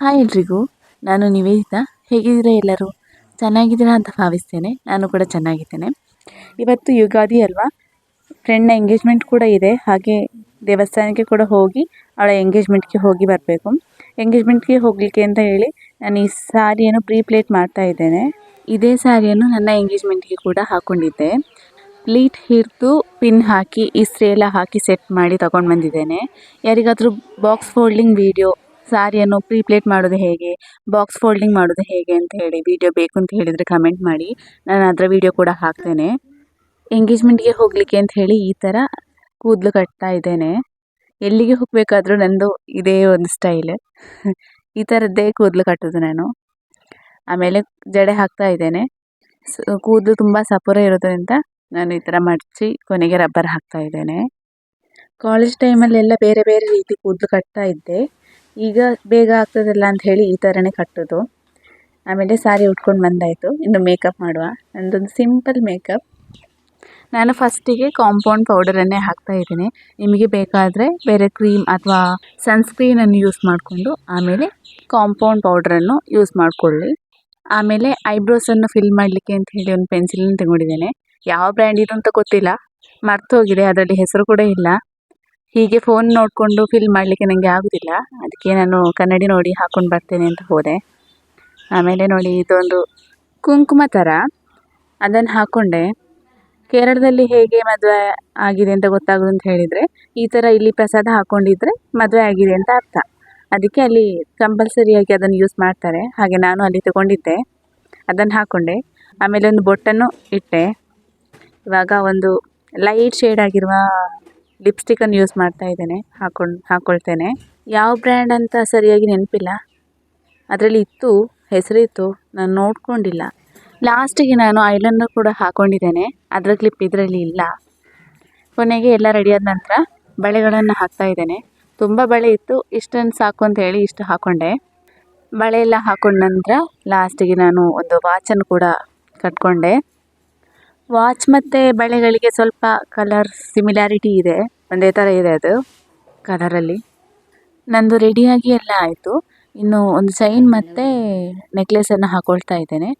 Hi ಎಲ್ರಿಗೂ. ನಾನು ನಿವೇದಿತಾ. ಹೇಗಿದ್ದೀರಾ ಎಲ್ಲರೂ? ಚೆನ್ನಾಗಿದ್ದೀರಾ ಅಂತ ಭಾವಿಸ್ತೇನೆ. ನಾನು ಕೂಡ ಚೆನ್ನಾಗಿದ್ದೇನೆ. ಇವತ್ತು ಯುಗಾದಿ ಅಲ್ವಾ? ಫ್ರೆಂಡ್ನ ಎಂಗೇಜ್ಮೆಂಟ್ ಕೂಡ ಇದೆ. ಹಾಗೆ ದೇವಸ್ಥಾನಕ್ಕೆ ಕೂಡ ಹೋಗಿ ಅವಳ ಎಂಗೇಜ್ಮೆಂಟ್ಗೆ ಹೋಗಿ ಬರಬೇಕು. ಎಂಗೇಜ್ಮೆಂಟ್ಗೆ ಹೋಗಲಿಕ್ಕೆ ಅಂತ ಹೇಳಿ ನಾನು ಈ ಸಾರಿಯನ್ನು ಪ್ರೀ ಪ್ಲೇಟ್ ಮಾಡ್ತಾ ಇದ್ದೇನೆ. ಇದೇ ಸಾರಿಯನ್ನು ನನ್ನ ಎಂಗೇಜ್ಮೆಂಟ್ಗೆ ಕೂಡ ಹಾಕ್ಕೊಂಡಿದ್ದೆ ಪ್ಲೀಟ್ ಹಿಡಿದು ಪಿನ್ ಹಾಕಿ ಇಸ್ತ್ರಿ ಎಲ್ಲ ಹಾಕಿ ಸೆಟ್ ಮಾಡಿ ತಗೊಂಡು ಬಂದಿದ್ದೇನೆ ಯಾರಿಗಾದರೂ ಬಾಕ್ಸ್ ಫೋಲ್ಡಿಂಗ್ ವಿಡಿಯೋ ಸಾರಿಯನ್ನು ಪ್ರೀ ಪ್ಲೇಟ್ ಮಾಡೋದು ಹೇಗೆ? ಬಾಕ್ಸ್ ಫೋಲ್ಡಿಂಗ್ ಮಾಡೋದು ಹೇಗೆ ಅಂತ ಹೇಳಿ ವೀಡಿಯೋ ಬೇಕು ಅಂತ ಹೇಳಿದರೆ ಕಮೆಂಟ್ ಮಾಡಿ. ನಾನು ಅದರ ವಿಡಿಯೋ ಕೂಡ ಹಾಕ್ತೇನೆ. ಎಂಗೇಜ್ಮೆಂಟ್ಗೆ ಹೋಗಲಿಕ್ಕೆ ಅಂತ ಹೇಳಿ ಈ ಥರ ಕೂದಲು ಕಟ್ತಾ ಇದ್ದೇನೆ. ಎಲ್ಲಿಗೆ ಹೋಗಬೇಕಾದ್ರೂ ನಂದು ಇದೇ ಒಂದು ಸ್ಟೈಲ್. ಈ ಥರದ್ದೇ ಕೂದಲು ಕಟ್ಟೋದು ನಾನು. ಆಮೇಲೆ ಜಡೆ ಹಾಕ್ತಾ ಇದ್ದೇನೆ. ಕೂದಲು ತುಂಬ ಸಪುರ ಇರೋದ್ರಿಂದ ನಾನು ಈ ಥರ ಮಡಚಿ ಕೊನೆಗೆ ರಬ್ಬರ್ ಹಾಕ್ತಾ ಇದ್ದೇನೆ. ಕಾಲೇಜ್ ಟೈಮಲ್ಲೆಲ್ಲ ಬೇರೆ ಬೇರೆ ರೀತಿ ಕೂದಲು ಕಟ್ತಾ ಇದ್ದೆ. ಈಗ ಬೇಗ ಆಗ್ತದಲ್ಲ ಅಂತ ಹೇಳಿ ಈ ಥರನೇ ಕಟ್ಟೋದು. ಆಮೇಲೆ ಸಾರಿ ಉಟ್ಕೊಂಡು ಬಂದಾಯಿತು. ಇನ್ನು ಮೇಕಪ್ ಮಾಡುವ. ನಂದೊಂದು ಸಿಂಪಲ್ ಮೇಕಪ್ ನಾನು ಫಸ್ಟಿಗೆ ಕಾಂಪೌಂಡ್ ಪೌಡರನ್ನೇ ಹಾಕ್ತಾ ಇದ್ದೀನಿ. ನಿಮಗೆ ಬೇಕಾದರೆ ಬೇರೆ ಕ್ರೀಮ್ ಅಥವಾ ಸನ್ಸ್ಕ್ರೀನನ್ನು ಯೂಸ್ ಮಾಡಿಕೊಂಡು ಆಮೇಲೆ ಕಾಂಪೌಂಡ್ ಪೌಡ್ರನ್ನು ಯೂಸ್ ಮಾಡಿಕೊಳ್ಳಿ. ಆಮೇಲೆ ಐಬ್ರೋಸನ್ನು ಫಿಲ್ ಮಾಡಲಿಕ್ಕೆ ಅಂತ ಹೇಳಿ ಒಂದು ಪೆನ್ಸಿಲನ್ನು ತಗೊಂಡಿದ್ದೇನೆ. ಯಾವ ಬ್ರ್ಯಾಂಡ್ ಇದು ಅಂತ ಗೊತ್ತಿಲ್ಲ. ಮರ್ತೋಗಿದೆ. ಅದರಲ್ಲಿ ಹೆಸರು ಕೂಡ ಇಲ್ಲ. ಹೀಗೆ ಫೋನ್ ನೋಡಿಕೊಂಡು ಫಿಲ್ ಮಾಡಲಿಕ್ಕೆ ನನಗೆ ಆಗೋದಿಲ್ಲ. ಅದಕ್ಕೆ ನಾನು ಕನ್ನಡಿ ನೋಡಿ ಹಾಕ್ಕೊಂಡು ಬರ್ತೇನೆ ಅಂತ ಹೋದೆ. ಆಮೇಲೆ ನೋಡಿ ಇದೊಂದು ಕುಂಕುಮ ಥರ ಅದನ್ನು ಹಾಕ್ಕೊಂಡೆ ಕೇರಳದಲ್ಲಿ ಹೇಗೆ ಮದುವೆ ಆಗಿದೆ ಅಂತ ಗೊತ್ತಾಗೋದು ಅಂತ ಹೇಳಿದರೆ, ಈ ಥರ ಇಲ್ಲಿ ಪ್ರಸಾದ ಹಾಕ್ಕೊಂಡಿದ್ರೆ ಮದುವೆ ಆಗಿದೆ ಅಂತ ಅರ್ಥ. ಅದಕ್ಕೆ ಅಲ್ಲಿ ಕಂಪಲ್ಸರಿಯಾಗಿ ಅದನ್ನು ಯೂಸ್ ಮಾಡ್ತಾರೆ. ಹಾಗೆ ನಾನು ಅಲ್ಲಿ ತಗೊಂಡಿದ್ದೆ. ಅದನ್ನು ಹಾಕ್ಕೊಂಡೆ ಆಮೇಲೆ ಒಂದು ಬೊಟ್ಟನ್ನು ಇಟ್ಟೆ. ಇವಾಗ ಒಂದು ಲೈಟ್ ಶೇಡ್ ಆಗಿರುವ ಲಿಪ್ಸ್ಟಿಕನ್ನು ಯೂಸ್ ಮಾಡ್ತಾ ಇದ್ದೇನೆ, ಹಾಕೊಂಡು ಹಾಕ್ಕೊಳ್ತೇನೆ ಯಾವ ಬ್ರ್ಯಾಂಡ್ ಅಂತ ಸರಿಯಾಗಿ ನೆನಪಿಲ್ಲ. ಅದರಲ್ಲಿ ಇತ್ತು, ಹೆಸರಿತ್ತು, ನಾನು ನೋಡ್ಕೊಂಡಿಲ್ಲ. ಲಾಸ್ಟಿಗೆ ನಾನು ಐಲೈನರ್ ಕೂಡ ಹಾಕ್ಕೊಂಡಿದ್ದೇನೆ ಅದರ ಕ್ಲಿಪ್ ಇದರಲ್ಲಿ ಇಲ್ಲ. ಕೊನೆಗೆ ಎಲ್ಲ ರೆಡಿಯಾದ ನಂತರ ಬಳೆಗಳನ್ನು ಹಾಕ್ತಾ ಇದ್ದೇನೆ. ತುಂಬ ಬಳೆ ಇತ್ತು ಇಷ್ಟನ್ನು ಸಾಕು ಅಂತ ಹೇಳಿ ಇಷ್ಟು ಹಾಕ್ಕೊಂಡೆ ಬಳೆ ಎಲ್ಲ ಹಾಕೊಂಡ ನಂತರ ಲಾಸ್ಟಿಗೆ ನಾನು ಒಂದು ವಾಚನ್ನು ಕೂಡ ಕಟ್ಕೊಂಡೆ. ವಾಚ್ ಮತ್ತು ಬಳೆಗಳಿಗೆ ಸ್ವಲ್ಪ ಕಲರ್ ಸಿಮಿಲ್ಯಾರಿಟಿ ಇದೆ. ಒಂದೇ ಥರ ಇದೆ ಅದು ಕಲರಲ್ಲಿ ನಂದು ರೆಡಿಯಾಗಿ ಎಲ್ಲ ಆಯಿತು. ಇನ್ನು ಒಂದು ಚೈನ್ ಮತ್ತು ನೆಕ್ಲೆಸನ್ನು ಹಾಕೊಳ್ತಾ ಇದ್ದೇನೆ.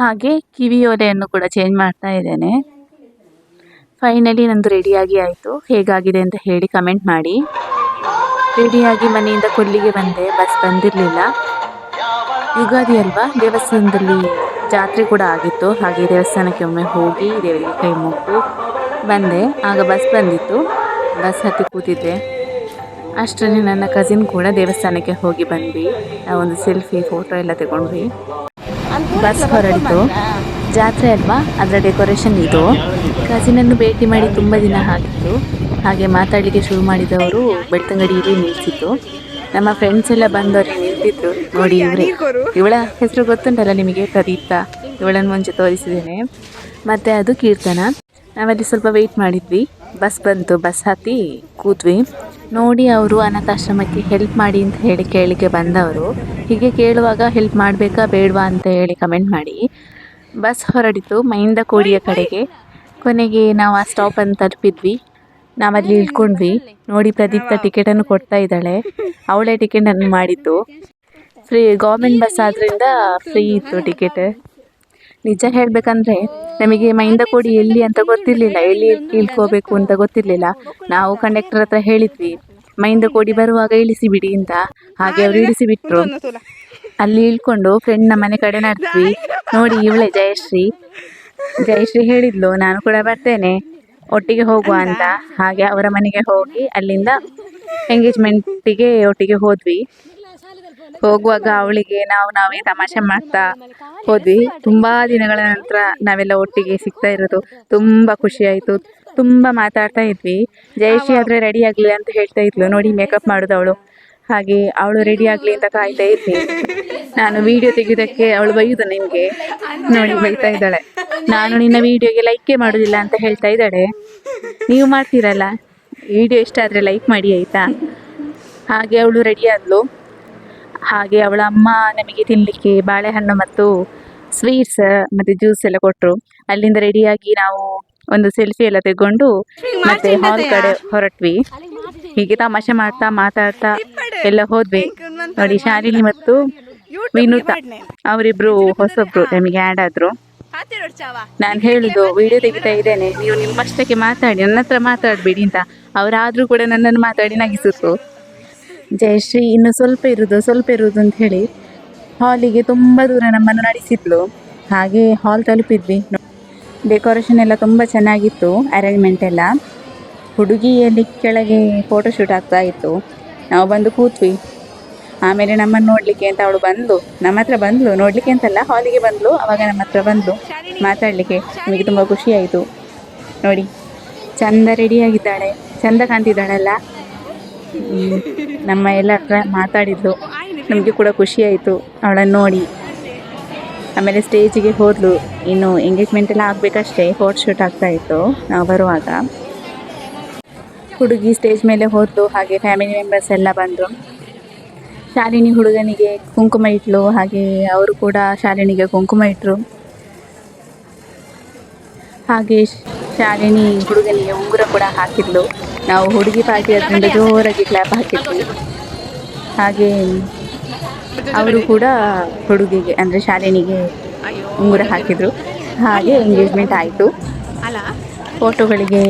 ಹಾಗೆ ಕಿವಿ ಓಲೆಯನ್ನು ಕೂಡ ಚೇಂಜ್ ಮಾಡ್ತಾ ಇದ್ದೇನೆ. ಫೈನಲಿ ನಂದು ರೆಡಿಯಾಗಿ ಆಯಿತು. ಹೇಗಾಗಿದೆ ಅಂತ ಹೇಳಿ ಕಮೆಂಟ್ ಮಾಡಿ. ರೆಡಿಯಾಗಿ ಮನೆಯಿಂದ ಕೊಲ್ಲಿಗೆ ಬಂದೆ. ಬಸ್ ಬಂದಿರಲಿಲ್ಲ. ಯುಗಾದಿ ಅಲ್ವಾ? ದೇವಸ್ಥಾನದಲ್ಲಿ ಜಾತ್ರೆ ಕೂಡ ಆಗಿತ್ತು. ಹಾಗೆ ದೇವಸ್ಥಾನಕ್ಕೆ ಒಮ್ಮೆ ಹೋಗಿ ದೇವರಿಗೆ ಕೈ ಮುಗಿದು ಬಂದೆ, ಆಗ ಬಸ್ ಬಂದಿತ್ತು. ಬಸ್ ಹತ್ತಿ ಕೂತಿದ್ದೆ. ಅಷ್ಟರಲ್ಲಿ ನನ್ನ ಕಸಿನ್ ಕೂಡ ದೇವಸ್ಥಾನಕ್ಕೆ ಹೋಗಿ ಬಂದ್ವಿ. ಒಂದು ಸೆಲ್ಫಿ ಫೋಟೋ ಎಲ್ಲ ತಗೊಂಡ್ವಿ. ಬಸ್ ಹೊರಡಿತು. ಜಾತ್ರೆ ಅಲ್ವಾ? ಅದರ ಡೆಕೋರೇಷನ್ ಇದು. ಕಸಿನನ್ನು ಭೇಟಿ ಮಾಡಿ ತುಂಬ ದಿನ ಆಗಿತ್ತು. ಹಾಗೆ ಮಾತಾಡಲಿಕ್ಕೆ ಶುರು ಮಾಡಿದವರು ಬೆಳ್ತಂಗಡಿಯಲ್ಲಿ ನಿಲ್ಲಿಸಿತ್ತು ನಮ್ಮ ಫ್ರೆಂಡ್ಸ್ ಎಲ್ಲ ಬಂದವರು ನಿಂತಿದ್ರು ನೋಡಿ ಇವರೇ, ಇವಳ ಹೆಸರು ಗೊತ್ತುಂಟಲ್ಲ ನಿಮಗೆ? ಪ್ರದೀಪ್ತ. ಇವಳನ್ನು ಮುಂಚೆ ತೋರಿಸಿದ್ದೇನೆ. ಮತ್ತು ಅದು ಕೀರ್ತನ. ನಾವಲ್ಲಿ ಸ್ವಲ್ಪ ವೆಯ್ಟ್ ಮಾಡಿದ್ವಿ. ಬಸ್ ಬಂತು, ಬಸ್ ಹತ್ತಿ ಕೂತ್ವಿ. ನೋಡಿ ಅವರು ಅನಾಥಾಶ್ರಮಕ್ಕೆ ಹೆಲ್ಪ್ ಮಾಡಿ ಅಂತ ಹೇಳಿ ಕೇಳಲಿಕ್ಕೆ ಬಂದವರು. ಹೀಗೆ ಕೇಳುವಾಗ ಹೆಲ್ಪ್ ಮಾಡಬೇಕಾ, ಬೇಡವಾ ಅಂತ ಹೇಳಿ ಕಮೆಂಟ್ ಮಾಡಿ. ಬಸ್ ಹೊರಡಿತು ಮೈಂದ ಕೋಡಿಯ ಕಡೆಗೆ. ಕೊನೆಗೆ ನಾವು ಆ ಸ್ಟಾಪನ್ನು ತಲುಪಿದ್ವಿ. ನಾವಲ್ಲಿ ಇಳ್ಕೊಂಡ್ವಿ. ನೋಡಿ ಪ್ರದೀಪ್ತ ಟಿಕೆಟನ್ನು ಕೊಡ್ತಾ ಇದ್ದಾಳೆ. ಅವಳೇ ಟಿಕೆಟನ್ನು ಮಾಡಿದ್ದು. ಫ್ರೀ ಗೌರ್ಮೆಂಟ್ ಬಸ್ ಆದ್ದರಿಂದ ಫ್ರೀ ಇತ್ತು ಟಿಕೆಟ್ ನಿಜ ಹೇಳಬೇಕಂದ್ರೆ ನಮಗೆ ಮೈಂದ ಕೊಡಿ ಎಲ್ಲಿ ಅಂತ ಗೊತ್ತಿರಲಿಲ್ಲ, ಎಲ್ಲಿ ಇಳ್ಕೋಬೇಕು ಅಂತ ಗೊತ್ತಿರಲಿಲ್ಲ. ನಾವು ಕಂಡಕ್ಟರ್ ಹತ್ರ ಹೇಳಿದ್ವಿ ಮೈಂದ ಕೋಡಿ ಬರುವಾಗ ಇಳಿಸಿ ಬಿಡಿ ಅಂತ. ಹಾಗೆ ಅವ್ರು ಇಳಿಸಿ ಬಿಟ್ಟರು ಅಲ್ಲಿ ಇಳ್ಕೊಂಡು ಫ್ರೆಂಡ್ನ ಮನೆ ಕಡೆ ನಡೆದ್ವಿ. ನೋಡಿ ಇವಳೆ ಜಯಶ್ರೀ. ಜಯಶ್ರೀ ಹೇಳಿದ್ಲು, ನಾನು ಕೂಡ ಬರ್ತೇನೆ. ಒಟ್ಟಿಗೆ ಹೋಗುವ ಅಂತ. ಹಾಗೆ ಅವರ ಮನೆಗೆ ಹೋಗಿ ಅಲ್ಲಿಂದ ಎಂಗೇಜ್ಮೆಂಟಿಗೆ ಒಟ್ಟಿಗೆ ಹೋದ್ವಿ. ಹೋಗುವಾಗ ಅವಳಿಗೆ ನಾವು ನಾವೇ ತಮಾಷೆ ಮಾಡ್ತಾ ಹೋದ್ವಿ. ತುಂಬಾ ದಿನಗಳ ನಂತರ ನಾವೆಲ್ಲ ಒಟ್ಟಿಗೆ ಸಿಗ್ತಾ ಇರೋದು. ತುಂಬಾ ಖುಷಿ ಆಯಿತು. ತುಂಬಾ ಮಾತಾಡ್ತಾ ಇದ್ವಿ. ಜಯಶ್ರೀ ಆದರೆ ರೆಡಿ ಆಗ್ಲಿ ಅಂತ ಹೇಳ್ತಾ ಇದ್ಲು. ನೋಡಿ ಮೇಕಪ್ ಮಾಡೋದು ಅವಳು. ಹಾಗೆ ಅವಳು ರೆಡಿ ಆಗ್ಲಿ ಅಂತ ಕಾಯ್ತಾ ಇದ್ವಿ. ನಾನು ವಿಡಿಯೋ ತೆಗೆಯೋದಕ್ಕೆ ಅವಳು ಬೈಯುದು ನಿಮಗೆ. ನೋಡಿ ಬೈತಾ ಇದ್ದಾಳೆ. ನಾನು ನಿನ್ನ ವಿಡಿಯೋಗೆ ಲೈಕೇ ಮಾಡೋದಿಲ್ಲ ಅಂತ ಹೇಳ್ತಾ ಇದ್ದಾಳೆ. ನೀವು ಮಾಡ್ತೀರಲ್ಲ? ವಿಡಿಯೋ ಇಷ್ಟ ಆದರೆ ಲೈಕ್ ಮಾಡಿ ಆಯಿತಾ? ಹಾಗೆ ಅವಳು ರೆಡಿ ಆದಳು ಹಾಗೆ ಅವಳ ಅಮ್ಮ ನಮಗೆ ತಿನ್ನಲಿಕ್ಕೆ ಬಾಳೆಹಣ್ಣು ಮತ್ತು ಸ್ವೀಟ್ಸ್ ಮತ್ತು ಜ್ಯೂಸ್ ಎಲ್ಲ ಕೊಟ್ಟರು ಅಲ್ಲಿಂದ ರೆಡಿಯಾಗಿ ನಾವು ಒಂದು ಸೆಲ್ಫಿ ಎಲ್ಲ ತೆಗೊಂಡು ಮತ್ತೆ ಹಾಲ್ ಕಡೆ ಹೊರಟ್ವಿ. ಹೀಗೆ ತಮಾಷೆ ಮಾಡ್ತಾ ಮಾತಾಡ್ತಾ ಎಲ್ಲ ಹೋದ್ವಿ. ನೋಡಿ ಶಾಲಿನಿ ಮತ್ತು ವಿನುತಾ ಅವರಿಬ್ರು ಹೊಸಬ್ರು ನಮಗೆ ಆ್ಯಡ್ ಆದ್ರು. ನಾನು ಹೇಳಿದ್ದು ವಿಡಿಯೋ ತೆಗಿತಾ ಇದ್ದೇನೆ. ನೀವು ನಿಮ್ಮಷ್ಟಕ್ಕೆ ಮಾತಾಡಿ ನನ್ನ ಹತ್ರ ಮಾತಾಡಬೇಡಿ ಅಂತ. ಅವರಾದ್ರೂ ಕೂಡ ನನ್ನನ್ನು ಮಾತಾಡಿ ನಗಿಸಿದ್ರು ಜಯಶ್ರೀ ಇನ್ನು ಸ್ವಲ್ಪ ಇರುವುದು ಸ್ವಲ್ಪ ಇರುವುದು ಅಂತ ಹೇಳಿ ಹಾಲಿಗೆ ತುಂಬ ದೂರ ನಮ್ಮನ್ನು ನಡೆಸಿದ್ಲು. ಹಾಗೆ ಹಾಲ್ ತಲುಪಿದ್ವಿ. ಡೆಕೋರೇಷನ್ ಎಲ್ಲ ತುಂಬ ಚೆನ್ನಾಗಿತ್ತು ಅರೇಂಜ್ಮೆಂಟ್ ಎಲ್ಲ. ಹುಡುಗಿಯಲ್ಲಿ ಕೆಳಗೆ ಫೋಟೋಶೂಟ್ ಆಗ್ತಾ ಇತ್ತು. ನಾವು ಬಂದು ಕೂತ್ವಿ. ಆಮೇಲೆ ನಮ್ಮನ್ನು ನೋಡಲಿಕ್ಕೆ ಅಂತ ಅವಳು ಬಂದ್ಲು. ನಮ್ಮ ಹತ್ರ ಬಂದ್ಲು, ನೋಡಲಿಕ್ಕೆ ಅಂತಲ್ಲ, ಹಾಲಿಗೆ ಬಂದ್ಲು, ಅವಾಗ ನಮ್ಮ ಹತ್ರ ಬಂದ್ಲು. ಮಾತಾಡಲಿಕ್ಕೆ ನಮಗೆ ತುಂಬ ಖುಷಿಯಾಯಿತು ನೋಡಿ, ಚಂದ ರೆಡಿಯಾಗಿದ್ದಾಳೆ ಚಂದ ಕಾಣ್ತಿದ್ದಾಳಲ್ಲ. ನಮ್ಮ ಎಲ್ಲ ಹತ್ರ ಮಾತಾಡಿದ್ಲು. ನಮಗೆ ಕೂಡ ಖುಷಿ ಆಯಿತು. ಅವಳನ್ನು ನೋಡಿ. ಆಮೇಲೆ ಸ್ಟೇಜಿಗೆ ಹೋದ್ಲು. ಇನ್ನು ಎಂಗೇಜ್ಮೆಂಟ್ ಎಲ್ಲ ಆಗಬೇಕಷ್ಟೇ. ಫೋಟೋ ಶೂಟ್ ಆಗ್ತಾ ಇತ್ತು. ನಾವು ಬರುವಾಗ. ಹುಡುಗಿ ಸ್ಟೇಜ್ ಮೇಲೆ ಹೋದ್ಲು. ಹಾಗೆ ಫ್ಯಾಮಿಲಿ ಮೆಂಬರ್ಸ್ ಎಲ್ಲ ಬಂದರು. ಶಾಲಿನಿ ಹುಡುಗನಿಗೆ ಕುಂಕುಮ ಇಟ್ಲು. ಹಾಗೆ ಅವರು ಕೂಡ ಶಾಲಿನಿಗೆ ಕುಂಕುಮ ಇಟ್ಟರು ಹಾಗೆ ಶಾಲಿನಿ ಹುಡುಗನಿಗೆ ಉಂಗುರ ಕೂಡ ಹಾಕಿದ್ಲು. ನಾವು ಹುಡುಗಿ ಪಾರ್ಟಿ ಅದರಿಂದ ಜೋರಾಗಿ ಕ್ಲಾಪ್ ಹಾಕಿದ್ವಿ. ಹಾಗೆ ಅವರು ಕೂಡ ಹುಡುಗಿಗೆ, ಅಂದರೆ ಶಾಲಿನಿಗೆ ಉಂಗುರ ಹಾಕಿದ್ರು. ಹಾಗೆ ಎಂಗೇಜ್ಮೆಂಟ್ ಆಯಿತು. ಫೋಟೋಗಳಿಗೆ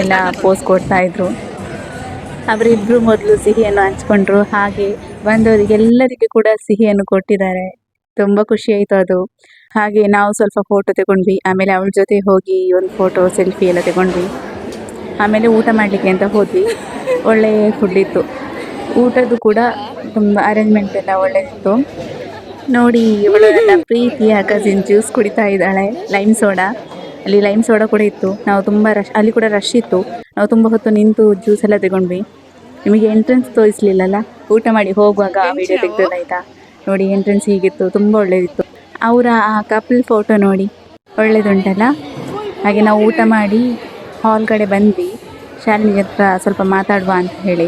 ಎಲ್ಲ ಪೋಸ್ ಕೊಡ್ತಾ ಇದ್ರು. ಅವರಿಬ್ಬರು ಮೊದಲು ಸಿಹಿಯನ್ನು ಹಂಚ್ಕೊಂಡ್ರು. ಹಾಗೆ ಬಂದವರಿಗೆಲ್ಲರಿಗೂ ಕೂಡ ಸಿಹಿಯನ್ನು ಕೊಟ್ಟಿದ್ದಾರೆ. ತುಂಬ ಖುಷಿ ಆಯಿತು ಅದು. ಹಾಗೆ ನಾವು ಸ್ವಲ್ಪ ಫೋಟೋ ತಗೊಂಡ್ವಿ. ಆಮೇಲೆ ಅವಳ ಜೊತೆ ಹೋಗಿ ಒಂದು ಫೋಟೋ ಸೆಲ್ಫಿ ಎಲ್ಲ ತಗೊಂಡ್ವಿ. ಆಮೇಲೆ ಊಟ ಮಾಡಲಿಕ್ಕೆ ಅಂತ ಹೋದ್ವಿ. ಒಳ್ಳೆ ಫುಡ್ ಇತ್ತು. ಊಟದ್ದು ಕೂಡ ತುಂಬ ಅರೇಂಜ್ಮೆಂಟ್ ಎಲ್ಲ ಒಳ್ಳೆದಿತ್ತು. ನೋಡಿ ಇವಳು ನನ್ನ ಪ್ರೀತಿಯ ಕಸಿನ್ ಜ್ಯೂಸ್ ಕುಡಿತಾ ಇದ್ದಾಳೆ ಲೈಮ್ ಸೋಡಾ ಅಲ್ಲಿ ಲೈಮ್ ಸೋಡಾ ಕೂಡ ಇತ್ತು. ನಾವು ತುಂಬ ರಶ್ ಅಲ್ಲಿ ಕೂಡ ರಶ್ ಇತ್ತು. ನಾವು ತುಂಬ ಹೊತ್ತು ನಿಂತು ಜ್ಯೂಸ್ ಎಲ್ಲ ತಗೊಂಡ್ವಿ. ನಿಮಗೆ ಎಂಟ್ರೆನ್ಸ್ ತೋರಿಸ್ಲಿಲ್ಲಲ್ಲ? ಊಟ ಮಾಡಿ ಹೋಗುವಾಗ ವಿಡಿಯೋ ತೆಗ್ದದಾಯ್ತಾ ನೋಡಿ ಎಂಟ್ರೆನ್ಸ್ ಹೀಗಿತ್ತು. ತುಂಬ ಒಳ್ಳೆದಿತ್ತು. ಅವರ ಆ ಕಪಲ್ ಫೋಟೋ ನೋಡಿ. ಒಳ್ಳೆಯದುಂಟಲ್ಲ ಹಾಗೆ ನಾವು ಊಟ ಮಾಡಿ ಹಾಲ್ ಕಡೆ ಬಂದ್ವಿ. ಶಾಲಿನಿ ಹತ್ರ ಸ್ವಲ್ಪ ಮಾತಾಡುವ ಅಂತ ಹೇಳಿ.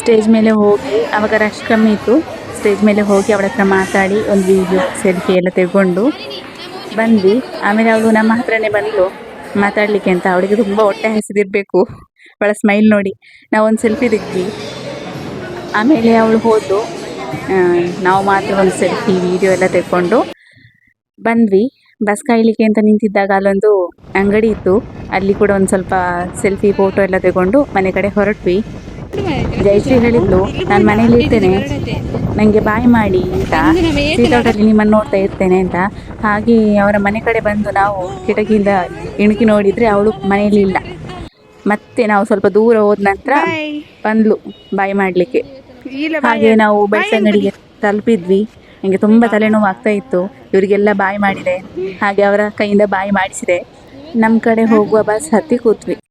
ಸ್ಟೇಜ್ ಮೇಲೆ ಹೋಗಿ, ಅವಾಗ ರಶ್ ಕಮ್ಮಿ ಇತ್ತು. ಸ್ಟೇಜ್ ಮೇಲೆ ಹೋಗಿ ಅವಳ ಹತ್ರ ಮಾತಾಡಿ, ಒಂದು ವೀಡಿಯೋ ಸೆಲ್ಫಿ ಎಲ್ಲ ತೆಗೊಂಡು ಬಂದ್ವಿ. ಆಮೇಲೆ ಅವಳು ನಮ್ಮ ಹತ್ರನೇ ಬಂದಳು ಮಾತಾಡಲಿಕ್ಕೆ ಅಂತ, ಅವಳಿಗೆ ತುಂಬ ಹೊಟ್ಟೆ ಹಸಿದಿರಬೇಕು. ಅವಳ ಸ್ಮೈಲ್ ನೋಡಿ ನಾವು ಒಂದು ಸೆಲ್ಫಿ ತೆಗ್ದ್ವಿ. ಆಮೇಲೆ ಅವಳು ಹೋದಳು ನಾವು ಮಾತ್ರ ಒಂದು ಸೆಲ್ಫಿ ವಿಡಿಯೋ ಎಲ್ಲ ತೆಕ್ಕೊಂಡು ಬಂದ್ವಿ. ಬಸ್ ಕಾಯ್ಲಿಕ್ಕೆ ಅಂತ ನಿಂತಿದ್ದಾಗ ಅಲ್ಲೊಂದು ಅಂಗಡಿ ಇತ್ತು. ಅಲ್ಲಿ ಕೂಡ ಒಂದು ಸ್ವಲ್ಪ ಸೆಲ್ಫಿ ಫೋಟೋ ಎಲ್ಲ ತಗೊಂಡು ಮನೆ ಕಡೆ ಹೊರಟ್ವಿ. ಜಯಶ್ರೀ ಹೇಳಿದ್ಲು. ನಾನು ಮನೇಲಿ ಇರ್ತೇನೆ. ನಂಗೆ ಬಾಯ್ ಮಾಡಿ ಅಂತ. ಸೀಟೌಟಲ್ಲಿ ನಿಮ್ಮನ್ನು ನೋಡ್ತಾ ಇರ್ತೇನೆ ಅಂತ. ಹಾಗೆ ಅವರ ಮನೆ ಕಡೆ ಬಂದು ನಾವು ಕಿಟಕಿಯಿಂದ ಇಣುಕಿ ನೋಡಿದ್ರೆ ಅವಳು ಮನೆಯಲ್ಲಿ ಇಲ್ಲ. ಮತ್ತೆ ನಾವು ಸ್ವಲ್ಪ ದೂರ ಹೋದ ನಂತರ ಬಂದ್ಲು ಬಾಯ್ ಮಾಡ್ಲಿಕ್ಕೆ. ಹಾಗೆ ನಾವು ಬೆಳ್ತಂಗಡಿಗೆ ತಲುಪಿದ್ವಿ. ನನಗೆ ತುಂಬ ತಲೆನೋವು ಆಗ್ತಾ ಇತ್ತು. ಇವರಿಗೆಲ್ಲ ಬಾಯಿ ಮಾಡಿದೆ. ಹಾಗೆ ಅವರ ಕೈಯಿಂದ ಬಾಯಿ ಮಾಡಿಸಿದೆ. ನಮ್ಮ ಕಡೆ ಹೋಗುವ ಬಸ್ ಹತ್ತಿ ಕೂತ್ವಿ.